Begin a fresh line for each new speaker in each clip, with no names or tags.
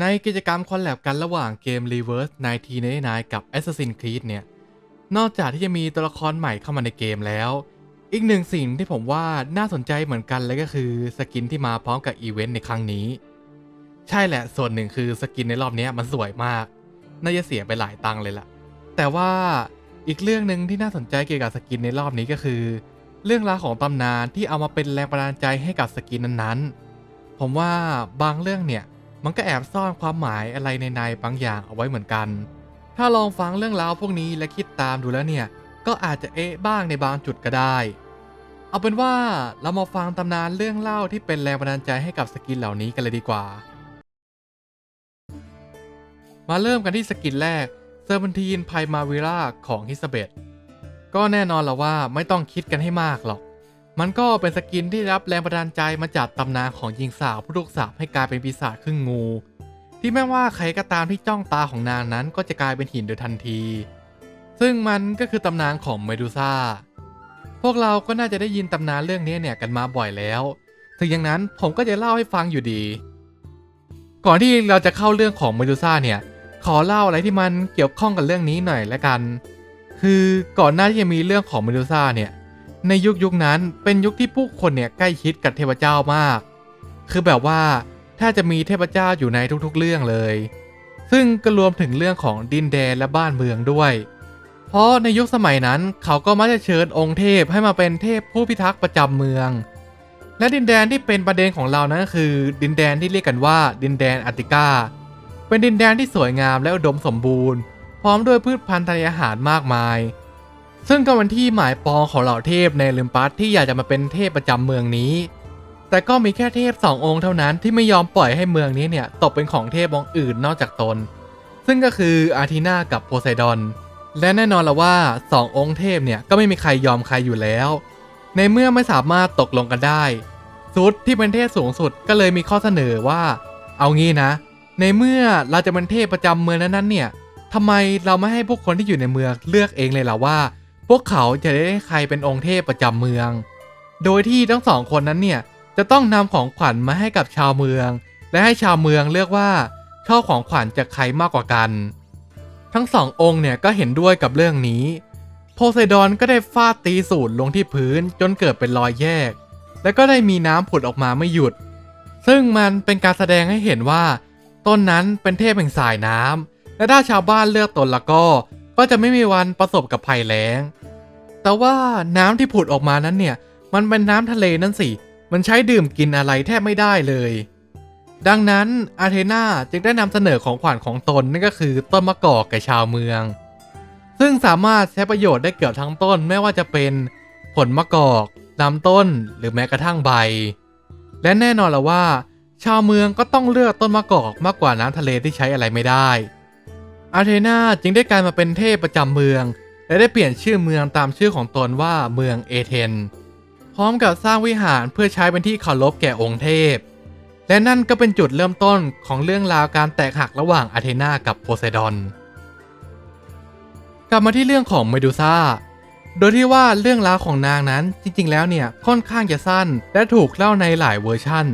ในกิจกรรมคอลแลบกันระหว่างเกม Reverse 1999กับ Assassin's Creed เนี่ย นอกจากที่จะมีตัวละครใหม่เข้ามาในเกมแล้ว อีกหนึ่งสิ่งที่ผมว่าน่าสนใจเหมือนกันเลยก็คือสกินที่มาพร้อมกับอีเวนต์ในครั้งนี้ ใช่แหละส่วนหนึ่งคือสกินในรอบนี้มันสวยมาก น่าจะเสียไปหลายตังค์เลยล่ะ แต่ว่าอีกเรื่องหนึ่งที่น่าสนใจเกี่ยวกับสกินในรอบนี้ก็คือ เรื่องราวของตำนานที่เอามาเป็นแรงบันดาลใจให้กับสกินนั้นๆ ผมว่าบางเรื่องเนี่ย มันก็แอบซ่อนความหมายอะไรในในบางอย่างเอาไว้เหมือนกัน ถ้าลองฟังเรื่องราวพวกนี้และคิดตามดูแล้วเนี่ย ก็อาจจะเอ๊ะบ้างในบางจุดก็ได้ เอาเป็นว่าเรามาฟังตำนานเรื่องเล่าที่เป็นแรงบันดาลใจให้กับสกินเหล่านี้กันเลยดีกว่า มาเริ่มกันที่สกินแรกเซอร์ n นทีนไพมาวิราของฮิสเบตก็แน่นอนและว่าไม่ต้องคิดกันให้มากหรอก มันก็เป็นสกินที่รับแรงบันดาลใจมาจากตำนานของหญิงสาวผู้ถูกสาปให้กลายเป็นปีศาจครึ่งงู ที่แม้ว่าใครก็ตามที่จ้องตาของนางนั้นก็จะกลายเป็นหินโดยทันที ซึ่งมันก็คือตำนานของเมดูซ่า พวกเราก็น่าจะได้ยินตำนานเรื่องนี้เนี่ยกันมาบ่อยแล้วถึงอย่างนั้นผมก็จะเล่าให้ฟังอยู่ดี ก่อนที่เราจะเข้าเรื่องของเมดูซ่าเนี่ย ขอเล่าอะไรที่มันเกี่ยวข้องกับเรื่องนี้หน่อยละกัน คือก่อนหน้าที่จะมีเรื่องของเมดูซ่าเนี่ย ในยุคยุคนั้นเป็นยุคที่ผู้คนเนี่ยใกล้ชิดกับเทพเจ้ามาก คือแบบว่าถ้าจะมีเทพเจ้าอยู่ในทุกๆเรื่องเลย ซึ่งก็รวมถึงเรื่องของดินแดนและบ้านเมืองด้วย เพราะในยุคสมัยนั้นเขาก็มักจะเชิญองค์เทพให้มาเป็นเทพผู้พิทักษ์ประจำเมือง และดินแดนที่เป็นประเด็นของเรานั้นก็คือ ดินแดนที่เรียกกันว่า ดินแดนอัติกาเป็นดินแดนที่สวยงามและอุดมสมบูรณ์ พร้อมด้วยพืชพันธุ์ทางอาหารมากมาย ซึ่งก็เป็นที่หมายปองของเหล่าเทพในลิมปัสที่อยากจะมาเป็นเทพประจำเมืองนี้ แต่ก็มีแค่เทพสององค์เท่านั้นที่ไม่ยอมปล่อยให้เมืองนี้เนี่ยตกเป็นของเทพองค์อื่นนอกจากตน ซึ่งก็คืออาทีนากับโพไซดอน และแน่นอนละว่าสององค์เทพเนี่ยก็ไม่มีใครยอมใครอยู่แล้ว ในเมื่อไม่สามารถตกลงกันได้ซุดที่เป็นเทพสูงสุดก็เลยมีข้อเสนอว่า เอางี้นะ ในเมื่อเราจะเป็นเทพประจำเมืองนั้นๆเนี่ยทำไมเราไม่ให้พวกคนที่อยู่ในเมืองเลือกเองเลยล่ะว่า พวกเขาจะได้ใครเป็นองค์เทพประจำเมือง โดยที่ทั้งสองคนนั้นเนี่ยจะต้องนำของขวัญมาให้กับชาวเมือง และให้ชาวเมืองเลือกว่าชอบของขวัญจากใครมากกว่ากัน ทั้งสององค์เนี่ยก็เห็นด้วยกับเรื่องนี้ โพไซดอนก็ได้ฟาดตีสูตรลงที่พื้นจนเกิดเป็นรอยแยก แล้วก็ได้มีน้ำผุดออกมาไม่หยุด ซึ่งมันเป็นการแสดงให้เห็นว่า ต้นนั้นเป็นเทพแห่งสายน้ำและถ้าชาวบ้านเลือกตนแล้วก็ ก็จะไม่มีวันประสบกับภัยแล้ง แต่ว่าน้ำที่ผุดออกมานั้นเนี่ย มันเป็นน้ำทะเลนั่นสิ มันใช้ดื่มกินอะไรแทบไม่ได้เลย ดังนั้นอาเทนาจึงได้นำเสนอของขวัญของตนนั่นก็คือต้นมะกอกแก่ชาวเมือง ซึ่งสามารถใช้ประโยชน์ได้เกือบทั้งต้นไม่ว่าจะเป็นผลมะกอกลำต้นหรือแม้กระทั่งใบ และแน่นอนละว่า ชาวเมืองก็ต้องเลือกต้นมะกอกมากกว่าน้ำทะเลที่ใช้อะไรไม่ได้ อาเทนาจึงได้กลายมาเป็นเทพประจำเมือง และได้เปลี่ยนชื่อเมืองตามชื่อของตนว่าเมืองเอเธนพร้อมกับสร้างวิหารเพื่อใช้เป็นที่เคารพแก่องค์เทพ และนั่นก็เป็นจุดเริ่มต้นของเรื่องราวการแตกหักระหว่างอาเทนากับโพไซดอน กลับมาที่เรื่องของเมดูซ่า โดยที่ว่าเรื่องราวของนางนั้นจริง ๆ แล้วเนี่ยค่อนข้างจะสั้น และถูกเล่าในหลายเวอร์ชั่น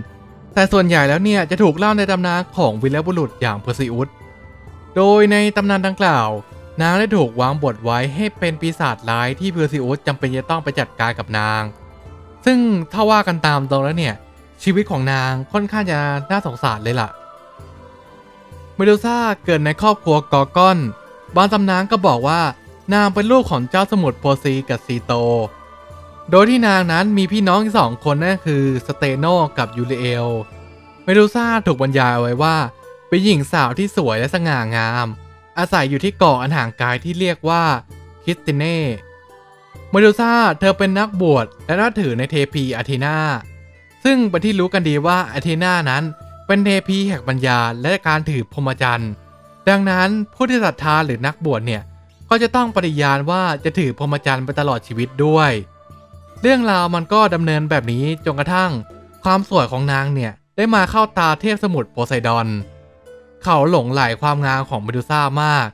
แต่ส่วนใหญ่แล้วเนี่ยจะถูกเล่าในตำนานของวิลเลบุรุษอย่างเพอร์ซิอุส โดยในตำนานดังกล่าว นางได้ถูกวางบทไว้ให้เป็นปีศาจร้ายที่เพอร์ซิอุสจำเป็นจะต้องไปจัดการกับนาง ซึ่งถ้าว่ากันตามตรงแล้วเนี่ย ชีวิตของนางค่อนข้างจะน่าสงสารเลยล่ะ เมดูซ่าเกิดในครอบครัวกอกอน บางตำนานก็บอกว่านางเป็นลูกของเจ้าสมุทรโพซีกับซีโต โดยที่นางนั้นมีพี่น้องสองคนนั่นคือสเตโนกับยูริเอล เมดูซ่าถูกบรรยายเอาไว้ว่า เป็นหญิงสาวที่สวยและสง่างาม อาศัยอยู่ที่เกาะอันห่างไกลที่เรียกว่าคิสติเน่เมดูซ่าเธอเป็นนักบวชและนับถือในเทพีอาเทนาซึ่งเป็นที่รู้กันดีว่าอาเทนานั้นเป็นเทพีแห่งปัญญาและการถือพรหมจรรย์ดังนั้นผู้ที่ศรัทธาหรือนักบวชเนี่ยก็จะต้องปฏิญาณว่าจะถือพรหมจรรย์ไปตลอดชีวิตด้วย เรื่องราวมันก็ดำเนินแบบนี้จนกระทั่ง ความสวยของนางเนี่ยได้มาเข้าตาเทพสมุทรโพไซดอน เขาหลงไหลความงามของเมดูซ่ามาก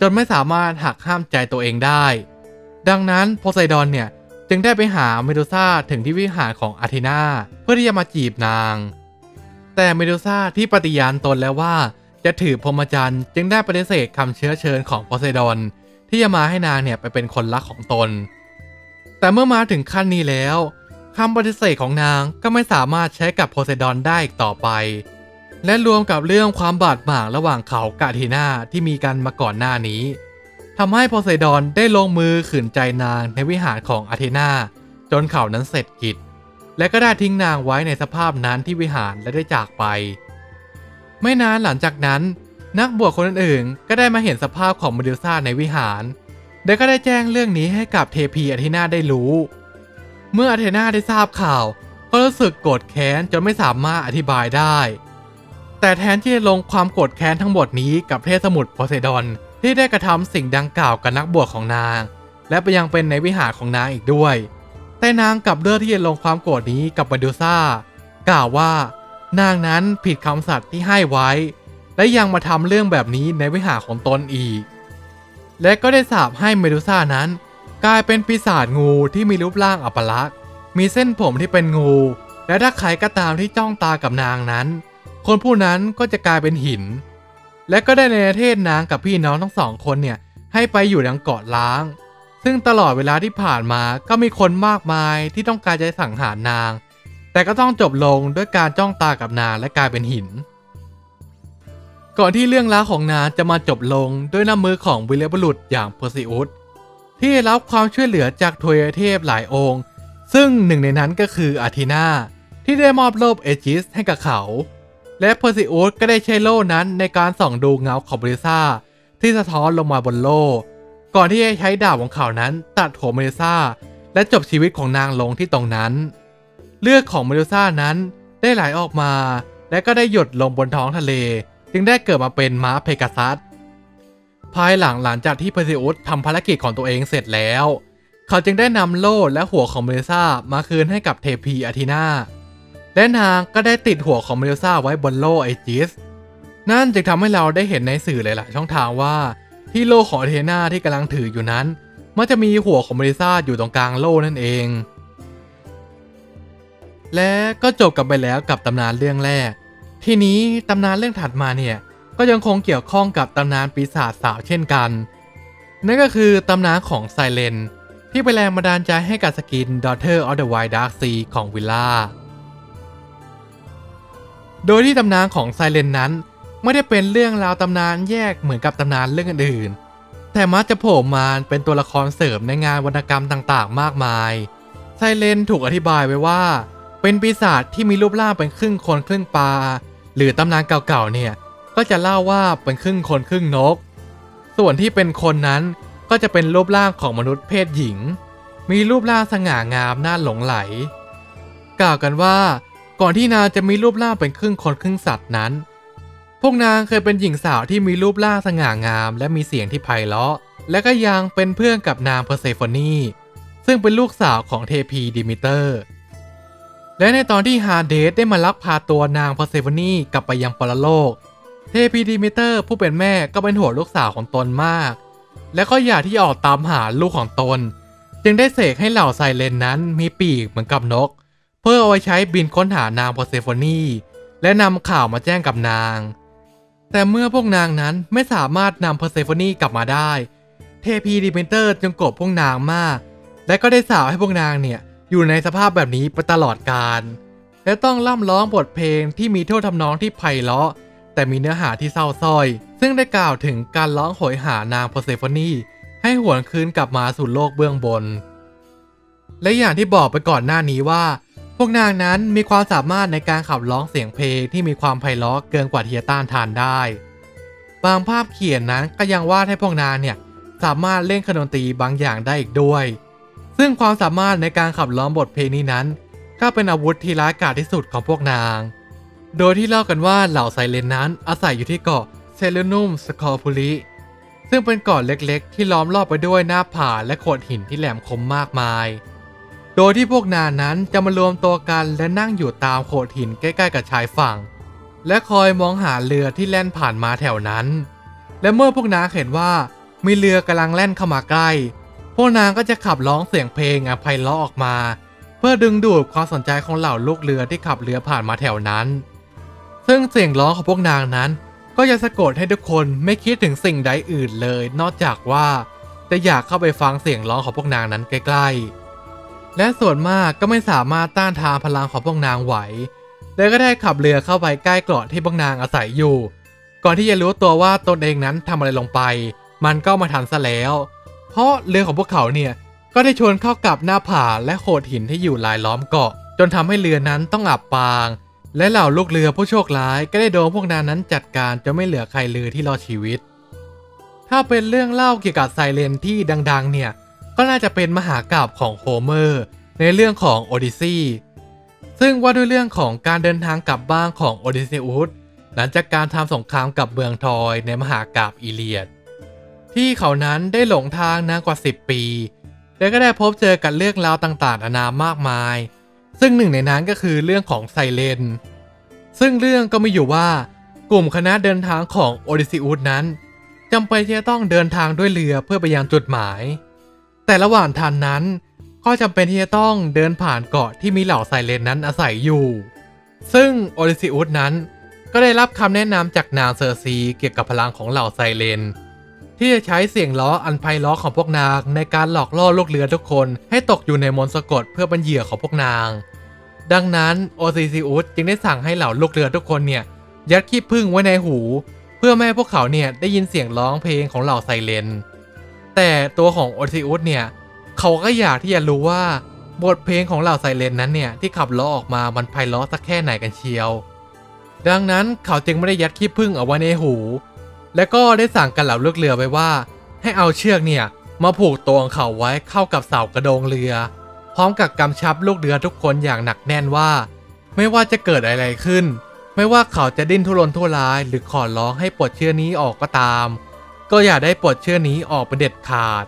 จนไม่สามารถหักห้ามใจตัวเองได้ ดังนั้นโพไซดอนเนี่ยจึงได้ไปหาเมดูซ่าถึงที่วิหารของอาเทนาเพื่อที่จะมาจีบนาง แต่เมดูซ่าที่ปฏิญาณตนแล้วว่าจะถือพรหมจรรย์จึงได้ปฏิเสธคำเชื้อเชิญของโพไซดอน ที่จะมาให้นางเนี่ยไปเป็นคนรักของตน แต่เมื่อมาถึงขั้นนี้แล้วคำปฏิเสธของนางก็ไม่สามารถใช้กับโพไซดอนได้อีกต่อไป และรวมกับเรื่องความบาดหมางระหว่างเขากับอาธีนาที่มีกันมาก่อนหน้านี้ทำให้โพไซดอนได้ลงมือขืนใจนางในวิหารของอาธีนาจนเขานั้นเสร็จกิจ และก็ได้ทิ้งนางไว้ในสภาพนั้นที่วิหารและได้จากไป ไม่นานหลังจากนั้น นักบวชคนอื่นๆก็ได้มาเห็นสภาพของเมดูซ่าในวิหาร และก็ได้แจ้งเรื่องนี้ให้กับเทพีอาเทนาได้รู้ เมื่ออาเทนาได้ทราบข่าว ก็รู้สึกโกรธแค้นจนไม่สามารถอธิบายได้ แต่แทนที่จะลงความโกรธแค้นทั้งหมดนี้กับเทพสมุทรโพไซดอนที่ได้กระทำสิ่งดังกล่าวกับนักบวชของนาง และไปยังเป็นในวิหารของนางอีกด้วย แต่นางกลับเลือกที่จะลงความโกรธนี้กับเมดูซ่ากล่าวว่านางนั้นผิดคำสัตย์ที่ให้ไว้ และยังมาทำเรื่องแบบนี้ในวิหารของตนอีก และก็ได้สาปให้เมดูซ่านั้น กลายเป็นปีศาจงูที่มีรูปร่างอัปลักษณ์ มีเส้นผมที่เป็นงู และถ้าใครก็ตามที่จ้องตากับนางนั้น คนผู้นั้นก็จะกลายเป็นหิน และก็ได้ในประเทศนางกับพี่น้องทั้งสองคนเนี่ยให้ไปอยู่ยังเกาะล้าง ซึ่งตลอดเวลาที่ผ่านมาก็มีคนมากมายที่ต้องการจะสังหารนาง แต่ก็ต้องจบลงด้วยการจ้องตากับนางและกลายเป็นหิน ก่อนที่เรื่องราวของนางจะมาจบลงด้วยน้ำมือของวิลเลบุรุษอย่างเพอร์ซิอุสที่ได้รับความช่วยเหลือจากทวยเทพหลายองค์ ซึ่งหนึ่งในนั้นก็คืออาทีนาที่ได้มอบโลบเอจิสให้กับเขา และเพอร์ซิอุสก็ได้ใช้โล่นั้นในการส่องดูเงาของเบริซ่าที่สะท้อนลงมาบนโล่ ก่อนที่จะใช้ดาบของเขานั้นตัดหัวเมดูซ่าและจบชีวิตของนางลงที่ตรงนั้น เลือดของเมดูซ่านั้นได้ไหลออกมา และก็ได้หยดลงบนท้องทะเล จึงได้เกิดมาเป็นม้าเพกาซัสภายหลังหลังจากที่เพอร์ซิอุสทำภารกิจของตัวเองเสร็จแล้ว เขาจึงได้นำโล่และหัวของเมดูซ่ามาคืนให้กับเทพีอาทีนา และนางก็ได้ติดหัวของเมดูซ่าไว้บนโล่ไอจิส นั่นจึงทำให้เราได้เห็นในสื่อหลายๆช่องทางว่า ที่โล่ของเทนาที่กำลังถืออยู่นั้น มันจะมีหัวของเมดูซ่าอยู่ตรงกลางโล่นั่นเอง และก็จบกันไปแล้วกับตำนานเรื่องแรก ทีนี้ตำนานเรื่องถัดมาเนี่ยก็ยังคงเกี่ยวข้องกับตำนานปีศาจสาวเช่นกัน นั่นก็คือตำนานของไซเลนที่เป็นแรงบันดาลใจให้กับสกิน Daughter of the Wild Dark Sea ของวิลล่า โดยที่ตำนานของไซเลนนั้น ไม่ได้เป็นเรื่องราวตำนานแยกเหมือนกับตำนานเรื่องอื่นๆ แต่มักจะโผล่มาเป็นตัวละครเสริมในงานวรรณกรรมต่างๆ มากมาย ไซเลนถูกอธิบายไว้ว่า เป็นปีศาจที่มีรูปร่างเป็นครึ่งคนครึ่งปลา หรือตำนานเก่าๆ เนี่ย ก็จะเล่าว่าเป็นครึ่งคนครึ่งนก ส่วนที่เป็นคนนั้นก็จะเป็นรูปร่างของมนุษย์เพศหญิง มีรูปร่างสง่างามน่าหลงไหล กล่าวกันว่า ก่อนที่นางจะมีรูปร่างเป็นครึ่งคนครึ่งสัตว์นั้น พวกนางเคยเป็นหญิงสาวที่มีรูปร่างสง่างาม และมีเสียงที่ไพเราะ และก็ยังเป็นเพื่อนกับนางเพอร์เซโฟนีซึ่งเป็นลูกสาวของเทพีดิมิเตอร์ และในตอนที่ฮาเดสได้มาลักพาตัวนางเพอร์เซโฟนีกลับไปยังปรโลก เทพีดิมิเตอร์ผู้เป็นแม่ก็เป็นห่วงลูกสาวของตนมาก และก็อยากที่จะออกตามหาลูกของตน จึงได้เสกให้เหล่าไซเลนนั้นมีปีกเหมือนกับนก เพื่อเอาไว้ใช้บินค้นหานางเพอร์เซโฟนีและนำข่าวมาแจ้งกับนาง แต่เมื่อพวกนางนั้นไม่สามารถนำเพอร์เซโฟนีกลับมาได้ เทพีดิมิเตอร์จึงโกรธพวกนางมาก และก็ได้สาวให้พวกนางเนี่ยอยู่ในสภาพแบบนี้ไปตลอดกาลและต้องล่ำร้องบทเพลงที่มีโทษทำนองที่ไพเราะ แต่มีเนื้อหาที่เศร้าส้อย ซึ่งได้กล่าวถึงการร้องโหยหานางเพอร์เซโฟนีให้หวนคืนกลับมาสู่โลกเบื้องบน และอย่างที่บอกไปก่อนหน้านี้ว่า พวกนางนั้นมีความสามารถในการขับร้องเสียงเพลงที่มีความไพเราะเกินกว่าที่จะต้านทานได้ บางภาพเขียนนั้นก็ยังวาดให้พวกนางเนี่ยสามารถเล่นเคดนตรีบางอย่างได้อีกด้วย ซึ่งความสามารถในการขับร้องบทเพลงนี้นั้น ก็เป็นอาวุธที่ร้ายกาจที่สุดของพวกนาง โดยที่เล่ากันว่าเหล่าไซเลนนั้นอาศัยอยู่ที่เกาะเซเลนุมสคอร์พูลิซึ่งเป็นเกาะเล็กๆ ที่ล้อมรอบไปด้วยหน้าผาและโขดหินที่แหลมคมมากมาย โดยที่พวกนางนั้นจะมารวมตัวกันและนั่งอยู่ตามโขดหินใกล้ๆกับชายฝั่ง และคอยมองหาเรือที่แล่นผ่านมาแถวนั้น และเมื่อพวกนางเห็นว่ามีเรือกำลังแล่นเข้ามาใกล้ พวกนางก็จะขับร้องเสียงเพลงอันไพเราะออกมา เพื่อดึงดูดความสนใจของเหล่าลูกเรือที่ขับเรือผ่านมาแถวนั้น ซึ่งเสียงร้องของพวกนางนั้น ก็จะสะกดให้ทุกคนไม่คิดถึงสิ่งใดอื่นเลย นอกจากว่าจะอยากเข้าไปฟังเสียงร้องของพวกนางนั้นใกล้ ๆ และส่วนมากก็ไม่สามารถต้านทานพลังของพวกนางไหว เลยก็ได้ขับเรือเข้าไปใกล้เกาะที่พวกนางอาศัยอยู่ ก่อนที่จะรู้ตัวว่าตนเองนั้นทำอะไรลงไป มันก็มาทันซะแล้ว เพราะเรือของพวกเขาเนี่ยก็ได้ชนเข้ากับหน้าผาและโขดหินที่อยู่รายล้อมเกาะ จนทำให้เรือนั้นต้องอับปาง และเหล่าลูกเรือผู้โชคร้ายก็ได้โดนพวกนางนั้นจัดการจนไม่เหลือใครเรือที่รอดชีวิต ถ้าเป็นเรื่องเล่าเกี่ยวกับไซเรนที่ดัง ๆ เนี่ย ก็น่าจะเป็นมหากราบของโฮเมอร์ในเรื่องของโอดิซีซึ่งว่าด้วยเรื่องของการเดินทางกลับบ้านของโอดิซิอุสหลังจากการทำสงครามกับเมืองทอยในมหากราบอีเลียด ที่เขานั้นได้หลงทางนานกว่า 10 ปี และก็ได้พบเจอกับเรื่องราวต่างๆนานามากมาย ซึ่งหนึ่งในนั้นก็คือเรื่องของไซเรนซึ่งเรื่องก็มีอยู่ว่ากลุ่มคณะเดินทางของโอดิซิอุสนั้นจำเป็นที่จะต้องเดินทางด้วยเรือเพื่อไปยังจุดหมาย แต่ระหว่างทางนั้น ก็จำเป็นที่จะต้องเดินผ่านเกาะที่มีเหล่าไซเรนนั้นอาศัยอยู่ ซึ่งโอดิซิอุสนั้นก็ได้รับคำแนะนำจากนางเซอร์ซีเกี่ยวกับพลังของเหล่าไซเรนที่จะใช้เสียงล้ออันไพเราะของพวกนางในการหลอกล่อลูกเรือทุกคนให้ตกอยู่ในมนต์สะกดเพื่อเป็นเหยื่อของพวกนาง ดังนั้นโอซิซิอุสจึงได้สั่งให้เหล่าลูกเรือทุกคนเนี่ยยัดขี้ผึ้งไว้ในหู เพื่อไม่ให้พวกเขาเนี่ยได้ยินเสียงร้องเพลงของเหล่าไซเรน แต่ตัวของโอซิอุสเนี่ยเขาก็อยากที่จะรู้ว่าบทเพลงของเหล่าไซเรนนั้นเนี่ยที่ขับล้อออกมามันไพเราะสักแค่ไหนกันเชียว ดังนั้นเขาจึงไม่ได้ยัดขี้ผึ้งเอาไว้ในหู และก็ได้สั่งกันเหล่าลูกเรือไว้ว่า ให้เอาเชือกเนี่ยมาผูกตัวของเขาไว้เข้ากับเสากระโดงเรือ พร้อมกับกำชับลูกเรือทุกคนอย่างหนักแน่นว่า ไม่ว่าจะเกิดอะไรขึ้น ไม่ว่าเขาจะดิ้นทุรนทุรายหรือขอร้องให้ปลดเชือกนี้ออกก็ตาม ก็อย่าได้ปลดเชือนี้ออกเป็นเด็ดขาด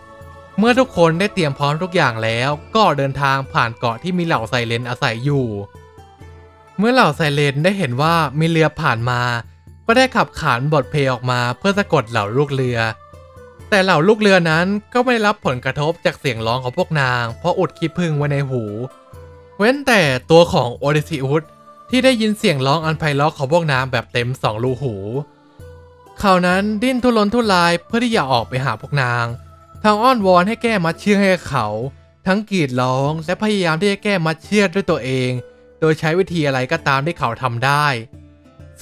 เมื่อทุกคนได้เตรียมพร้อมทุกอย่างแล้วก็เดินทางผ่านเกาะที่มีเหล่าไซเรนอาศัยอยู่ เมื่อเหล่าไซเรนได้เห็นว่ามีเรือผ่านมา ก็ได้ขับขานบทเพลงออกมาเพื่อสะกดเหล่าลูกเรือ แต่เหล่าลูกเรือนั้นก็ไม่ได้รับผลกระทบจากเสียงร้องของพวกนาง เพราะอุดขี้ผึ้งไว้ในหู เว้นแต่ตัวของโอดิซิอุสที่ได้ยินเสียงร้องอันไพเราะของพวกนางแบบเต็มสองรูหู เขานั้นดิ้นทุรนทุรายเพื่อที่จะออกไปหาพวกนางทั้งอ้อนวอนให้แก้มัดเชือกให้เขา ทั้งกรีดร้องและพยายามที่จะแก้มัดเชือกด้วยตัวเอง โดยใช้วิธีอะไรก็ตามที่เขาทำได้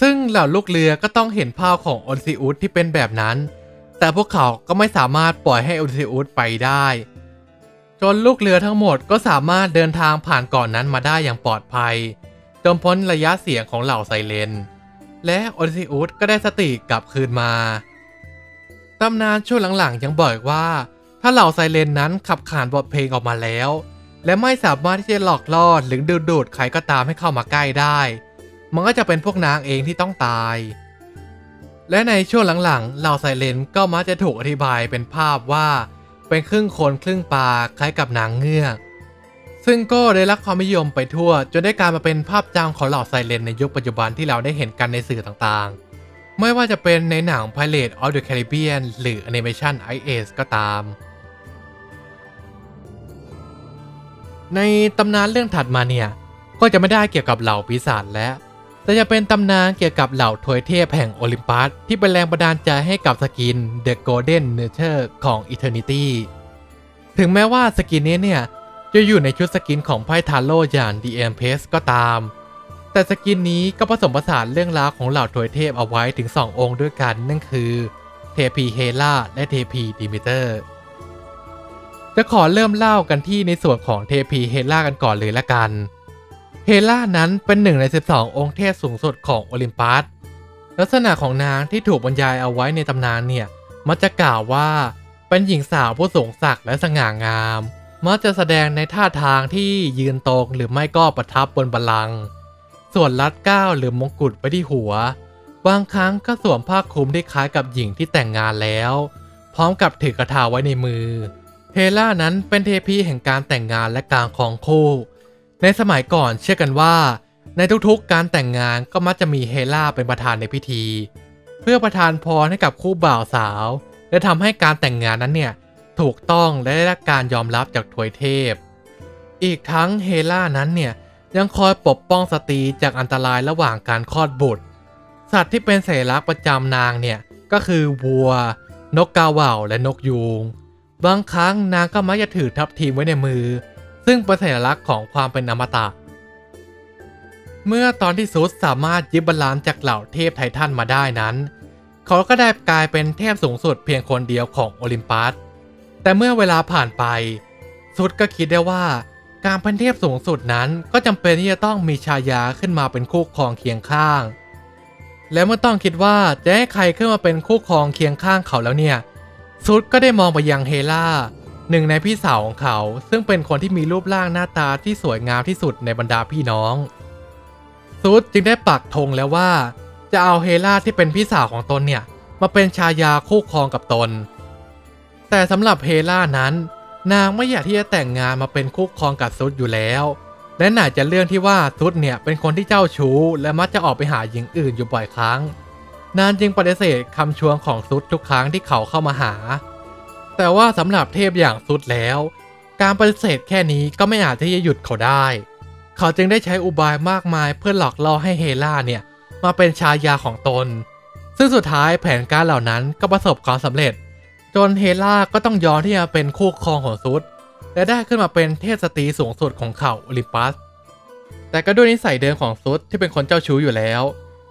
ซึ่งเหล่าลูกเรือก็ต้องเห็นภาพของโอดิซิอุสที่เป็นแบบนั้น แต่พวกเขาก็ไม่สามารถปล่อยให้โอดิซิอุสไปได้ จนลูกเรือทั้งหมดก็สามารถเดินทางผ่านเก่อนนั้นมาได้อย่างปลอดภัยจนพ้นระยะเสียงของเหล่าไซเรน และโอดิซิอุสก็ได้สติกลับคืนมาตำนานช่วงหลังๆยังบอกว่า ถ้าเหล่าไซเรนนั้นขับขานบทเพลงออกมาแล้ว และไม่สามารถที่จะหลอกล่อหรือดึงดูดใครก็ตามให้เข้ามาใกล้ได้ มันก็จะเป็นพวกนางเองที่ต้องตาย และในช่วงหลังๆเหล่าไซเรนก็มักจะถูกอธิบายเป็นภาพว่า เป็นครึ่งคนครึ่งปลาคล้ายกับนางเงือก ซึ่งก็ได้รับความนิยมไปทั่ว จนได้กลารมาเป็นภาพจำของเหล่าไซเรนในยุคปัจจุบันที่เราได้เห็นกันในสื่อต่างๆ ไม่ว่าจะเป็นในหนัง Pirates of the Caribbean หรือ Animation Ice Age ก็ตาม ในตำนานเรื่องถัดมาเนี่ย ก็จะไม่ได้เกี่ยวกับเหล่าปีศาจแล้ว แต่จะเป็นตำนานเกี่ยวกับเหล่าทวยเทพแห่งโอลิมปัสที่เป็นแรงบันดาลใจให้กับสกิน The Golden Nature ของ Eternity ถึงแม้ว่าสกินนี้เนี่ย จะอยู่ในชุดสกินของไพ่ทาโร่อย่าง The Empress ก็ตาม แต่สกินนี้ก็ผสมผสานเรื่องราวของเหล่าทวยเทพเอาไว้ถึง 2 องค์ด้วยกันนั่นคือเทพีเฮล่าและเทพีดิมิเตอร์ จะขอเริ่มเล่ากันที่ในส่วนของเทพีเฮล่ากันก่อนเลยละกัน เฮล่านั้นเป็นหนึ่งใน 12 องค์เทพสูงสุดของโอลิมปัสลักษณะของนางที่ถูกบรรยายเอาไว้ในตำนานเนี่ย มักจะกล่าวว่าเป็นหญิงสาวผู้สูงศักดิ์และสง่างาม มักจะแสดงในท่าทางที่ยืนตรงหรือไม่ก็ประทับบนบัลลังก์ส่วนรัดเก้าหรือมงกุฎไปที่หัว บางครั้งก็สวมผ้าคลุมที่คล้ายกับหญิงที่แต่งงานแล้ว พร้อมกับถือกระทาไว้ในมือ เฮล่านั้นเป็นเทพีแห่งการแต่งงานและการครองคู่ ในสมัยก่อนเชื่อกันว่า ในทุกๆการแต่งงานก็มักจะมีเฮล่าเป็นประธานในพิธี เพื่อประทานพรให้กับคู่บ่าวสาว และทำให้การแต่งงานนั้นเนี่ย ถูกต้องและได้รับการยอมรับจากทวยเทพ อีกทั้งเฮล่านั้นเนี่ยยังคอยปกป้องสตรีจากอันตรายระหว่างการคลอดบุตร สัตว์ที่เป็นสัญลักษณ์ประจำนางเนี่ยก็คือวัว นกกาเหว่าและนกยูง บางครั้งนางก็มักจะถือทับทีมไว้ในมือ ซึ่งเป็นสัญลักษณ์ของความเป็นอมตะ เมื่อตอนที่ซุสสามารถยึดบัลลังก์จากเหล่าเทพไททันมาได้นั้น เขาก็ได้กลายเป็นเทพสูงสุดเพียงคนเดียวของโอลิมปัส แต่เมื่อเวลาผ่านไปซุดก็คิดได้ว่า การเป็นเทพสูงสุดนั้นก็จำเป็นที่จะต้องมีชายาขึ้นมาเป็นคู่ครองเคียงข้าง และเมื่อต้องคิดว่าจะให้ใครขึ้นมาเป็นคู่ครองเคียงข้างเขาแล้วเนี่ยซุดก็ได้มองไปยังเฮล่าหนึ่งในพี่สาวของเขา ซึ่งเป็นคนที่มีรูปร่างหน้าตาที่สวยงามที่สุดในบรรดาพี่น้องซุดจึงได้ปักธงแล้วว่า จะเอาเฮล่าที่เป็นพี่สาวของตนเนี่ย มาเป็นชายาคู่ครองกับตน แต่สำหรับเฮล่านั้น นางไม่อยากที่จะแต่งงานมาเป็นคู่ครองกับซุดอยู่แล้ว และน่าจะเรื่องที่ว่าซุดเนี่ยเป็นคนที่เจ้าชู้ และมักจะออกไปหาหญิงอื่นอยู่บ่อยครั้ง นางจึงปฏิเสธคำชวนของซุดทุกครั้งที่เขาเข้ามาหา แต่ว่าสำหรับเทพอย่างซุดแล้ว การปฏิเสธแค่นี้ก็ไม่อาจที่จะหยุดเขาได้ เขาจึงได้ใช้อุบายมากมายเพื่อหลอกล่อให้เฮล่าเนี่ยมาเป็นชายาของตน ซึ่งสุดท้ายแผนการเหล่านั้นก็ประสบความสำเร็จ จนเฮล่าก็ต้องยอมที่จะเป็นคู่ครองของซุดและได้ขึ้นมาเป็นเทพสตรีสูงสุดของเขาโอลิมปัส แต่ก็ด้วยนิสัยเดิมของซุดที่เป็นคนเจ้าชู้อยู่แล้ว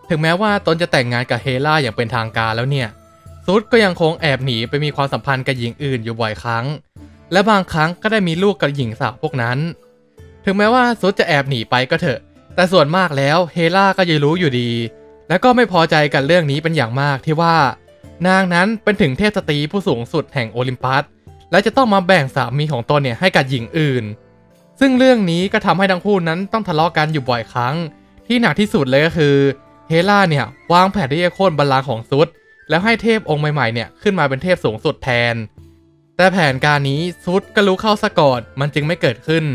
ถึงแม้ว่าตนจะแต่งงานกับเฮล่าอย่างเป็นทางการแล้วเนี่ยซุดก็ยังคงแอบหนีไปมีความสัมพันธ์กับหญิงอื่นอยู่บ่อยครั้ง และบางครั้งก็ได้มีลูกกับหญิงสาวพวกนั้น ถึงแม้ว่าซุดจะแอบหนีไปก็เถอะ แต่ส่วนมากแล้วเฮล่าก็ยังรู้อยู่ดี และก็ไม่พอใจกับเรื่องนี้เป็นอย่างมากที่ว่า นางนั้นเป็นถึงเทพสตรีผู้สูงสุดแห่งโอลิมปัส และจะต้องมาแบ่งสามีของตนเนี่ยให้กับหญิงอื่น ซึ่งเรื่องนี้ก็ทำให้ทั้งคู่นั้นต้องทะเลาะกันอยู่บ่อยครั้ง ที่หนักที่สุดเลยก็คือเฮล่าเนี่ยวางแผนที่จะโค่นบัลลังก์ของซุดแล้วให้เทพองค์ใหม่ๆเนี่ยขึ้นมาเป็นเทพสูงสุดแทน แต่แผนการนี้ซุดก็รู้เข้าซะก่อนมันจึงไม่เกิดขึ้น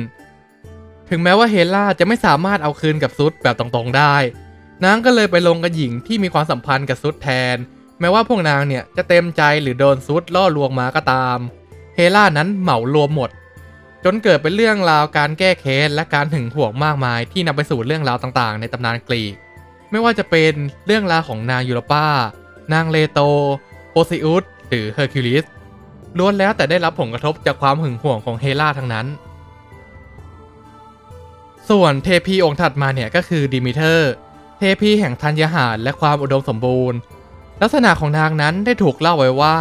ถึงแม้ว่าเฮล่าจะไม่สามารถเอาคืนกับซุดแบบตรงๆได้นางก็เลยไปลงกับหญิงที่มีความสัมพันธ์กับซุดแทน แม้ว่าพวกนางเนี่ยจะเต็มใจหรือโดนซุดล่อลวงมาก็ตาม เฮล่านั้นเหมารวมหมด จนเกิดเป็นเรื่องราวการแก้แค้นและการหึงหวงมากมายที่นำไปสู่เรื่องราวต่างๆ ในตำนานกรีก ไม่ว่าจะเป็นเรื่องราวของนางยูโรปานางเลโตโพซิอุสหรือเฮอร์คิวลิสล้วนแล้วแต่ได้รับผลกระทบจากความหึงหวงของเฮล่าทั้งนั้น ส่วนเทพีองค์ถัดมาเนี่ยก็คือดิมิเทอร์ เทพีแห่งธัญญาหารและความอุดมสมบูรณ์ ลักษณะของนางนั้นได้ถูกเล่าไว้ว่า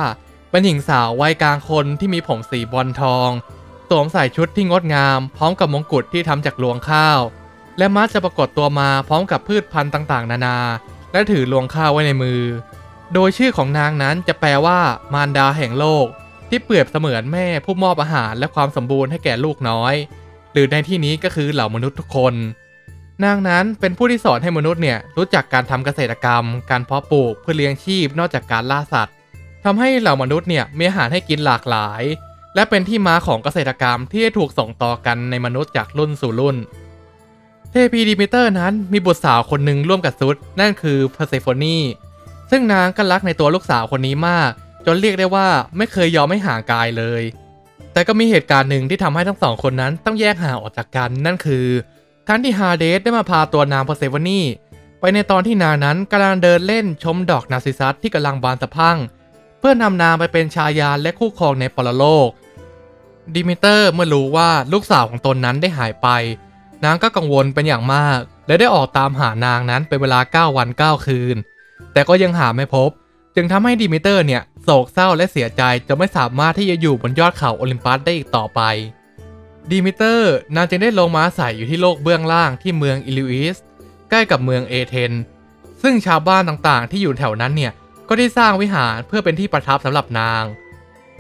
เป็นหญิงสาววัยกลางคนที่มีผมสีบอลทอง สวมใส่ชุดที่งดงาม พร้อมกับมงกุฎที่ทำจากรวงข้าว และมักจะปรากฏตัวมาพร้อมกับพืชพันธุ์ต่างๆ นานา และถือรวงข้าวไว้ในมือ โดยชื่อของนางนั้นจะแปลว่ามารดาแห่งโลก ที่เปรียบเสมือนแม่ผู้มอบอาหารและความสมบูรณ์ให้แก่ลูกน้อย หรือในที่นี้ก็คือเหล่ามนุษย์ทุกคน นางนั้นเป็นผู้ที่สอนให้มนุษย์เนี่ยรู้จักการทำเกษตรกรรม การเพาะปลูกเพื่อเลี้ยงชีพนอกจากการล่าสัตว์ทำให้เหล่ามนุษย์เนี่ยมีอาหารให้กินหลากหลาย และเป็นที่มาของเกษตรกรรมที่ได้ถูกส่งต่อกันในมนุษย์จากรุ่นสู่รุ่น เทพีดิมิเตอร์นั้นมีบุตรสาวคนหนึ่งร่วมกับซุดนั่นคือเพอร์เซโฟนีซึ่งนางก็รักในตัวลูกสาวคนนี้มาก จนเรียกได้ว่าไม่เคยยอมให้ห่างกายเลย แต่ก็มีเหตุการณ์หนึ่งที่ทำให้ทั้งสองคนนั้นต้องแยกห่างออกจากกันนั่นคือ การที่ฮาเดสได้มาพาตัวนางเพอเซโฟนีไปในตอนที่นางนั้นกำลังเดินเล่นชมดอกนาซิซัสที่กำลังบานสะพัง เพื่อนำนางไปเป็นชายาและคู่ครองในปรโลก ดิมิเตอร์เมื่อรู้ว่าลูกสาวของตนนั้นได้หายไป นางก็กังวลเป็นอย่างมาก และได้ออกตามหานางนั้นเป็นเวลา 9 วัน 9 คืน แต่ก็ยังหาไม่พบ จึงทำให้ดิมิเตอร์เนี่ยโศกเศร้าและเสียใจจนไม่สามารถที่จะอยู่บนยอดเขาโอลิมปัสได้อีกต่อไป ดิมิเตอร์นางจึงได้ลงมาอาศัยอยู่ที่โลกเบื้องล่างที่เมืองอิลิวิสใกล้กับเมืองเอเธน ซึ่งชาวบ้านต่างๆ ที่อยู่แถวนั้นเนี่ย ก็ได้สร้างวิหารเพื่อเป็นที่ประทับสำหรับนาง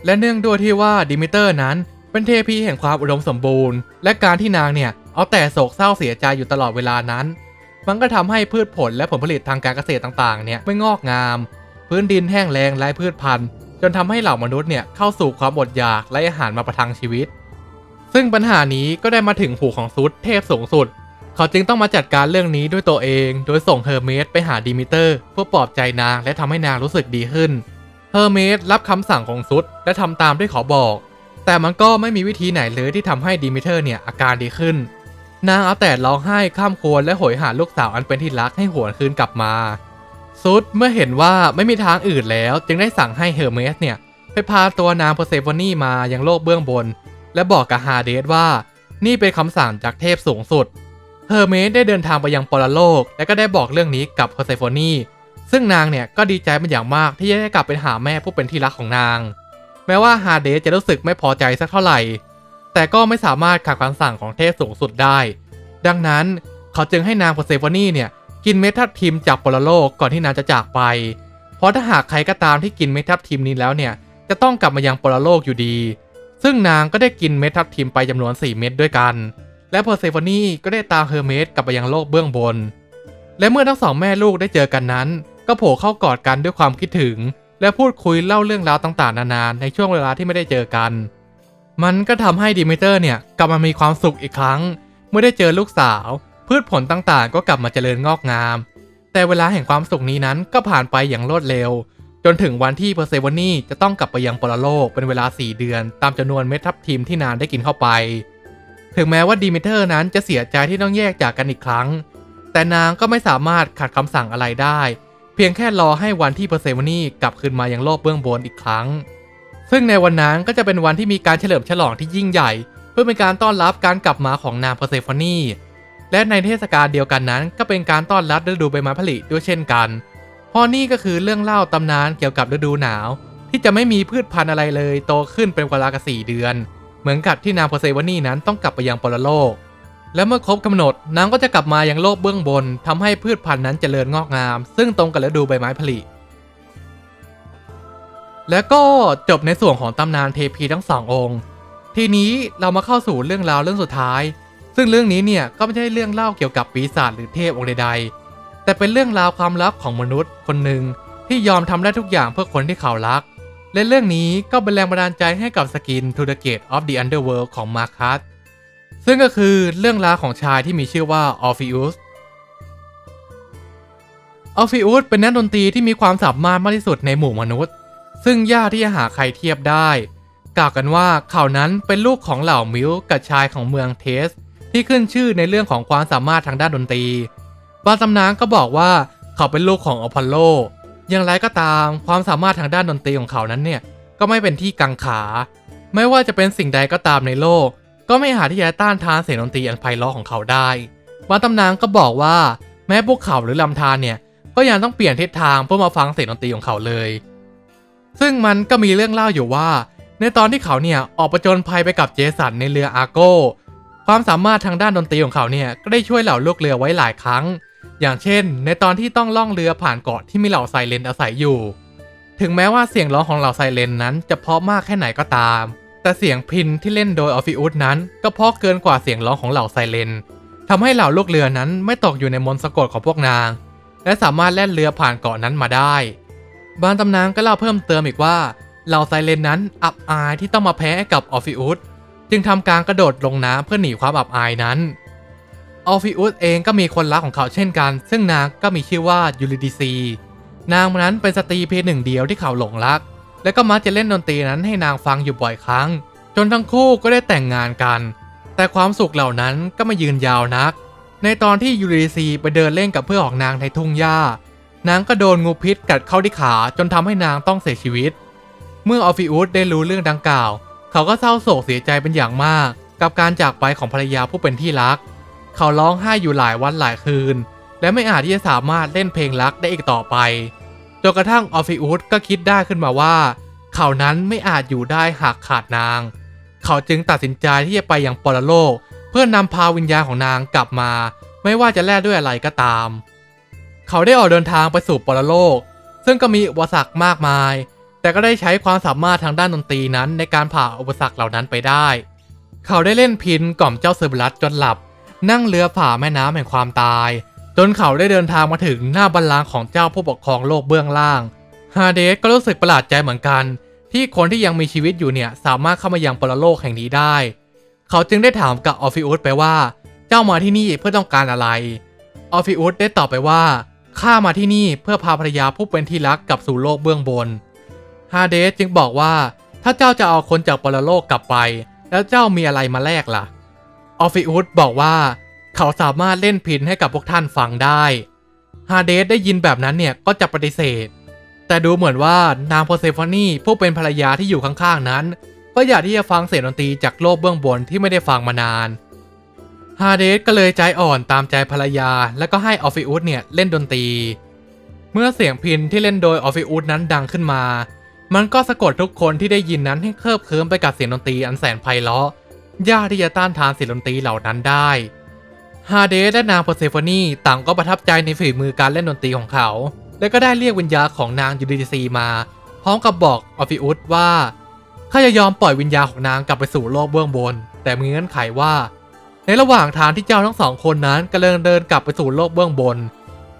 และเนื่องด้วยที่ว่าดิมิเตอร์นั้นเป็นเทพีแห่งความอุดมสมบูรณ์ และการที่นางเนี่ย เอาแต่โศกเศร้าเสียใจอยู่ตลอดเวลานั้น มันก็ทำให้พืชผลและผลผลิตทางการเกษตรต่างๆ เนี่ยไม่งอกงาม พื้นดินแห้งแล้งไร้พืชพันธุ์ จนทำให้เหล่ามนุษย์เนี่ยเข้าสู่ความอดอยากและอาหารมาประทังชีวิต ซึ่งปัญหานี้ก็ได้มาถึงหูของซุดเทพสูงสุด เขาจึงต้องมาจัดการเรื่องนี้ด้วยตัวเอง โดยส่งเฮอร์เมสไปหาดิมิเตอร์ เพื่อปลอบใจนางและทำให้นางรู้สึกดีขึ้น เฮอร์เมสรับคำสั่งของซุดและทำตามที่เขาบอก แต่มันก็ไม่มีวิธีไหนเลยที่ทำให้ดิมิเตอร์เนี่ยอาการดีขึ้น นางเอาแต่ร้องไห้ข้ามควรและโหยหาลูกสาวอันเป็นที่รักให้หวนคืนกลับมาซุดเมื่อเห็นว่าไม่มีทางอื่นแล้ว จึงได้สั่งให้เฮอร์เมสเนี่ย ไปพาตัวนางเพเซโฟนีมายังโลกเบื้องบน และบอกกับฮาเดสว่า นี่เป็นคำสั่งจากเทพสูงสุด เฮอร์เมสได้เดินทางไปยังปรโลก และก็ได้บอกเรื่องนี้กับเพอร์เซโฟนีซึ่งนางเนี่ยก็ดีใจเป็นอย่างมากที่จะได้กลับไปหาแม่ผู้เป็นที่รักของนาง แม้ว่าฮาเดสจะรู้สึกไม่พอใจสักเท่าไหร่ แต่ก็ไม่สามารถขัดคำสั่งของเทพสูงสุดได้ ดังนั้นเขาจึงให้นางเพอร์เซโฟนีเนี่ยกินเม็ดทับทิมจากปรโลกก่อนที่นางจะจากไป เพราะถ้าหากใครก็ตามที่กินเม็ดทับทิมนี้แล้วเนี่ยจะต้องกลับมายังปรโลกอยู่ดี ซึ่งนางก็ได้กินเม็ดทับทิมไปจำนวน 4 เม็ดด้วยกัน และเพอร์เซโฟนีก็ได้ตามเฮอร์เมสกลับไปยังโลกเบื้องบน และเมื่อทั้งสองแม่ลูกได้เจอกันนั้น ก็โผล่เข้ากอดกันด้วยความคิดถึง และพูดคุยเล่าเรื่องราวต่างๆ นานาในช่วงเวลาที่ไม่ได้เจอกัน มันก็ทำให้ดิมิเตอร์เนี่ยกลับมามีความสุขอีกครั้ง เมื่อได้เจอลูกสาว พืชผลต่างๆ ก็กลับมาเจริญงอกงาม แต่เวลาแห่งความสุขนี้นั้นก็ผ่านไปอย่างรวดเร็ว จนถึงวันที่เพอร์เซวานีจะต้องกลับไปยังปรโลกเป็นเวลา 4 เดือน ตามจำนวนเม็ดทับทิมที่นางได้กินเข้าไป ถึงแม้ว่าดิมิเตอร์นั้นจะเสียใจที่ต้องแยกจากกันอีกครั้ง แต่นางก็ไม่สามารถขัดคำสั่งอะไรได้ เพียงแค่รอให้วันที่เพอร์เซวานีกลับคืนมายังโลกเบื้องบนอีกครั้ง ซึ่งในวันนั้นก็จะเป็นวันที่มีการเฉลิมฉลองที่ยิ่งใหญ่ เพื่อเป็นการต้อนรับการกลับมาของนางเพอร์เซฟอนีและในเทศกาลเดียวกันนั้น ก็เป็นการต้อนรับฤดูใบไม้ผลิด้วยเช่นกันเพราะนี่ก็คือเรื่องเล่าตำนานเกี่ยวกับฤดูหนาว ที่จะไม่มีพืชพันธุ์อะไรเลยโตขึ้นเป็นเวลากสี่เดือน เหมือนกับที่นางเพร์เซวานีนั้นต้องกลับไปยังปรโลก และเมื่อครบกำหนดนางก็จะกลับมายังโลกเบื้องบนทำให้พืชพันธุ์นั้นเจริญงอกงาม ซึ่งตรงกับฤดูใบไม้ผลิ แล้วก็จบในส่วนของตำนานเทพีทั้งสององค์ ทีนี้เรามาเข้าสู่เรื่องราวเรื่องสุดท้าย ซึ่งเรื่องนี้เนี่ยก็ไม่ใช่เรื่องเล่าเกี่ยวกับปีศาจหรือเทพองค์ใดๆ แต่เป็นเรื่องราวความลับของมนุษย์คนหนึ่งที่ยอมทำได้ทุกอย่างเพื่อคนที่เขารัก และเรื่องนี้ก็เป็นแรงบันดาลใจให้กับสกิน To the Gate of the Underworld ของมาคัสซึ่งก็คือเรื่องราวของชายที่มีชื่อว่าออฟิอุสออฟฟิอุสเป็นนักดนตรีที่มีความสามารถมากที่สุดในหมู่มนุษย์ ซึ่งยากที่จะหาใครเทียบได้ กล่าวกันว่าเขานั้นเป็นลูกของเหล่ามิวกับชายของเมืองเทส ที่ขึ้นชื่อในเรื่องของความสามารถทางด้านดนตรี บางตำนานก็บอกว่าเขาเป็นลูกของอพอลโล อย่างไรก็ตาม ความสามารถทางด้านดนตรีของเขานั้นเนี่ย ก็ไม่เป็นที่กังขา ไม่ว่าจะเป็นสิ่งใดก็ตามในโลก ก็ไม่อาที่จะต้านทานเสียงดนตรีอันไพเราะของเขาได้ บางตำนานก็บอกว่าแม้พวกเขาหรือลำธารเนี่ย ก็ยังต้องเปลี่ยนทิศทางเพื่อมาฟังเสียงดนตรีของเขาเลย ซึ่งมันก็มีเรื่องเล่าอยู่ว่า ในตอนที่เขาเนี่ยออกประจนภัยไปกับเจสันในเรืออาร์โก้ ความสามารถทางด้านดนตรีของเขาเนี่ยก็ได้ช่วยเหล่าลูกเรือไว้หลายครั้ง อย่างเช่น ในตอนที่ต้องล่องเรือผ่านเกาะที่มีเหล่าไซเรนอาศัยอยู่ ถึงแม้ว่าเสียงร้องของเหล่าไซเรนนั้นจะเพาะมากแค่ไหนก็ตาม แต่เสียงพินที่เล่นโดยออฟฟิอุสนั้น ก็เพาะเกินกว่าเสียงร้องของเหล่าไซเรนทำให้เหล่าลูกเรือนั้นไม่ตกอยู่ในมนต์สะกดของพวกนาง และสามารถแล่นเรือผ่านเกาะนั้นมาได้ บางตำนานก็เล่าเพิ่มเติมอีกว่าเหล่าไซเรนนั้นอับอายที่ต้องมาแพ้กับออฟฟิอุสจึงทำการกระโดดลงน้ำเพื่อหนีความอับอายนั้น ออฟิอุสเองก็มีคนรักของเขาเช่นกัน ซึ่งนางก็มีชื่อว่ายูริดิซี นางนั้นเป็นสตรีเพียงหนึ่งเดียวที่เขาหลงรัก และก็มักจะเล่นดนตรีนั้นให้นางฟังอยู่บ่อยครั้ง จนทั้งคู่ก็ได้แต่งงานกัน แต่ความสุขเหล่านั้นก็ไม่ยืนยาวนัก ในตอนที่ยูริซีไปเดินเล่นกับเพื่อนของนางในทุ่งหญ้านางก็โดนงูพิษกัดเข้าที่ขาจนทำให้นางต้องเสียชีวิต เมื่อออฟฟิอุสได้รู้เรื่องดังกล่าว เขาก็เศร้าโศกเสียใจเป็นอย่างมาก กับการจากไปของภรรยาผู้เป็นที่รัก เขาร้องไห้อยู่หลายวันหลายคืน และไม่อาจที่จะสามารถเล่นเพลงรักได้อีกต่อไปจนกระทั่งออฟฟิอุสก็คิดได้ขึ้นมาว่า เขานั้นไม่อาจอยู่ได้หากขาดนาง เขาจึงตัดสินใจที่จะไปยังปรโลก เพื่อนำพาวิญญาณของนางกลับมา ไม่ว่าจะแลกด้วยอะไรก็ตาม เขาได้ออกเดินทางไปสู่ปรโลก ซึ่งก็มีอุปสรรคมากมาย แต่ก็ได้ใช้ความสามารถทางด้านดนตรีนั้นในการผ่าอุปสรรคเหล่านั้นไปได้ เขาได้เล่นพินกล่อมเจ้าเซอร์บลัสจนหลับ นั่งเรือผ่าแม่น้ำแห่งความตาย จนเขาได้เดินทางมาถึงหน้าบัลลังก์ของเจ้าผู้ปกครองโลกเบื้องล่าง ฮาเดสก็รู้สึกประหลาดใจเหมือนกัน ที่คนที่ยังมีชีวิตอยู่เนี่ยสามารถเข้ามายังปรโลกแห่งนี้ได้ เขาจึงได้ถามกับออฟฟิอุสไปว่า เจ้ามาที่นี่เพื่อต้องการอะไร ออฟฟิอุสได้ตอบไปว่าข้ามาที่นี่เพื่อพาภรรยาผู้เป็นที่รักกลับสู่โลกเบื้องบน ฮาเดสจึงบอกว่าถ้าเจ้าจะเอาคนจากปรโลกกลับไป แล้วเจ้ามีอะไรมาแลกล่ะ ออฟฟิอุสบอกว่า เขาสามารถเล่นพินให้กับพวกท่านฟังได้ฮาเดสได้ยินแบบนั้นเนี่ยก็จะปฏิเสธ แต่ดูเหมือนว่านางเพเซฟอนีผู้เป็นภรรยาที่อยู่ข้างๆนั้น ก็อยากที่จะฟังเสียงดนตรีจากโลกเบื้องบนที่ไม่ได้ฟังมานานฮาเดสก็เลยใจอ่อนตามใจภรรยา แล้วก็ให้ออฟฟิอุสเนี่ยเล่นดนตรี เมื่อเสียงพินที่เล่นโดยออฟฟิอุสนั้นดังขึ้นมา มันก็สะกดทุกคนที่ได้ยินนั้นให้เคลิบเคลิ้มไปกับเสียงดนตรีอันแสนไพเราะ ยากที่จะต้านทานเสียงดนตรีเหล่านั้นได้ ฮาเดสและนางเพอร์เซฟอนีต่างก็ประทับใจในฝีมือการเล่นดนตรีของเขา และก็ได้เรียกวิญญาณของนางยูดิซีมา พร้อมกับบอกออฟิอุสว่าข้าจะยอมปล่อยวิญญาณของนางกลับไปสู่โลกเบื้องบน แต่มีเงื่อนไขว่า ในระหว่างทางที่เจ้าทั้งสองคนนั้นกำลังเดินกลับไปสู่โลกเบื้องบน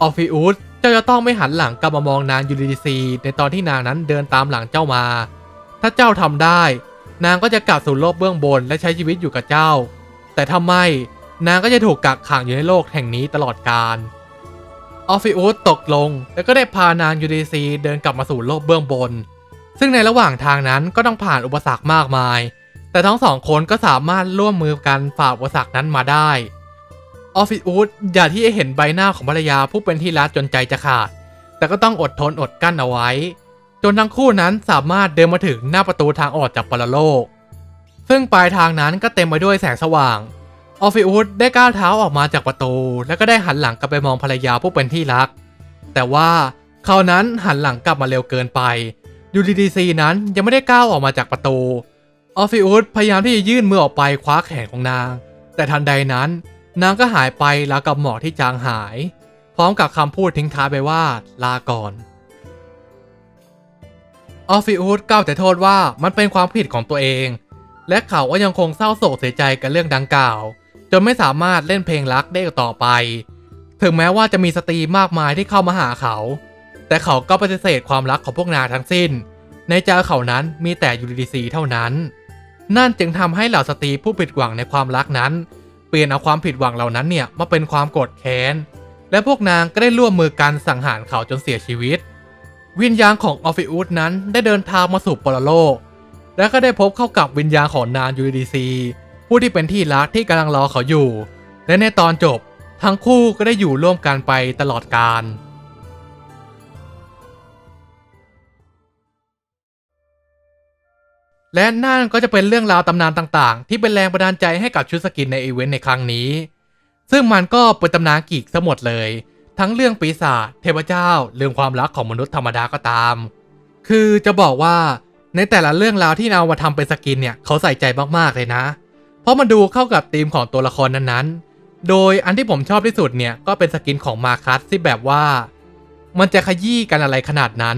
ออฟิอุสเจ้าจะต้องไม่หันหลังกลับมามองนางยูดิซีในตอนที่นางนั้นเดินตามหลังเจ้ามา ถ้าเจ้าทำได้ นางก็จะกลับสู่โลกเบื้องบนและใช้ชีวิตอยู่กับเจ้า แต่ถ้าไม่นางก็จะถูกกักขังอยู่ในโลกแห่งนี้ตลอดกาลออฟฟิอุสตกลง แล้วก็ได้พานางยูดีซีเดินกลับมาสู่โลกเบื้องบน ซึ่งในระหว่างทางนั้นก็ต้องผ่านอุปสรรคมากมาย แต่ทั้งสองคนก็สามารถร่วมมือกันฝ่าอุปสรรคนั้นมาได้ออฟฟิอุสอย่าที่จะเห็นใบหน้าของภรรยาผู้เป็นที่รักจนใจจะขาด แต่ก็ต้องอดทนอดกั้นเอาไว้ จนทั้งคู่นั้นสามารถเดินมาถึงหน้าประตูทางออกจากปรโลก ซึ่งปลายทางนั้นก็เต็มไปด้วยแสงสว่าง ออฟฟิอุสได้ก้าวเท้าออกมาจากประตู แล้วก็ได้หันหลังกลับไปมองภรรยาผู้เป็นที่รัก แต่ว่าเขานั้นหันหลังกลับมาเร็วเกินไปยูดีซีนั้นยังไม่ได้ก้าวออกมาจากประตู ออฟฟิอุสพยายามที่จะยื่นมือออกไปคว้าแขนของนาง แต่ทันใดนั้น นางก็หายไปแล้วกับหมอกที่จางหาย พร้อมกับคำพูดทิ้งท้ายไปว่าลาก่อน ออฟฟิอุสกล่าวแต่โทษว่ามันเป็นความผิดของตัวเอง และเขาก็ยังคงเศร้าโศกเสียใจกับเรื่องดังกล่าว จนไม่สามารถเล่นเพลงรักได้ต่อไป ถึงแม้ว่าจะมีสตรีมากมายที่เข้ามาหาเขา แต่เขาก็ปฏิเสธความรักของพวกนางทั้งสิ้น ในใจเขานั้นมีแต่ยูดีซีเท่านั้น นั่นจึงทำให้เหล่าสตรีผู้ผิดหวังในความรักนั้น เปลี่ยนเอาความผิดหวังเหล่านั้นเนี่ยมาเป็นความโกรธแค้นและพวกนางก็ได้ร่วมมือกันสังหารเขาจนเสียชีวิต วิญญาณของออฟฟิอุสนั้นได้เดินทางมาสู่ปรโลก และก็ได้พบเข้ากับวิญญาณของนางยูดีซีผู้ที่เป็นที่รักที่กำลังรอเขาอยู่ และในตอนจบ ทั้งคู่ก็ได้อยู่ร่วมกันไปตลอดกาลและนั่นก็จะเป็นเรื่องราวตำนานต่างๆ ที่เป็นแรงบันดาลใจให้กับชุดสกินในอีเวนต์ในครั้งนี้ ซึ่งมันก็เป็นตำนานกีกซะหมดเลย ทั้งเรื่องปีศาจเทพเจ้า เรื่องความรักของมนุษย์ธรรมดาก็ตาม คือจะบอกว่าในแต่ละเรื่องราวที่เอามาทำเป็นสกินเนี่ยเขาใส่ใจมากๆเลยนะ เพราะมันดูเข้ากับธีมของตัวละครนั้นๆ โดยอันที่ผมชอบที่สุดเนี่ยก็เป็นสกินของมาคัสที่แบบว่า มันจะขยี้กันอะไรขนาดนั้น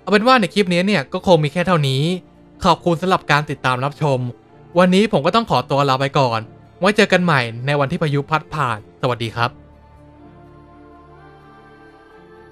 เอาเป็นว่าในคลิปนี้เนี่ยก็คงมีแค่เท่านี้ ขอบคุณสำหรับการติดตามรับชม วันนี้ผมก็ต้องขอตัวลาไปก่อน ไว้เจอกันใหม่ในวันที่พายุพัดผ่าน สวัสดีครับ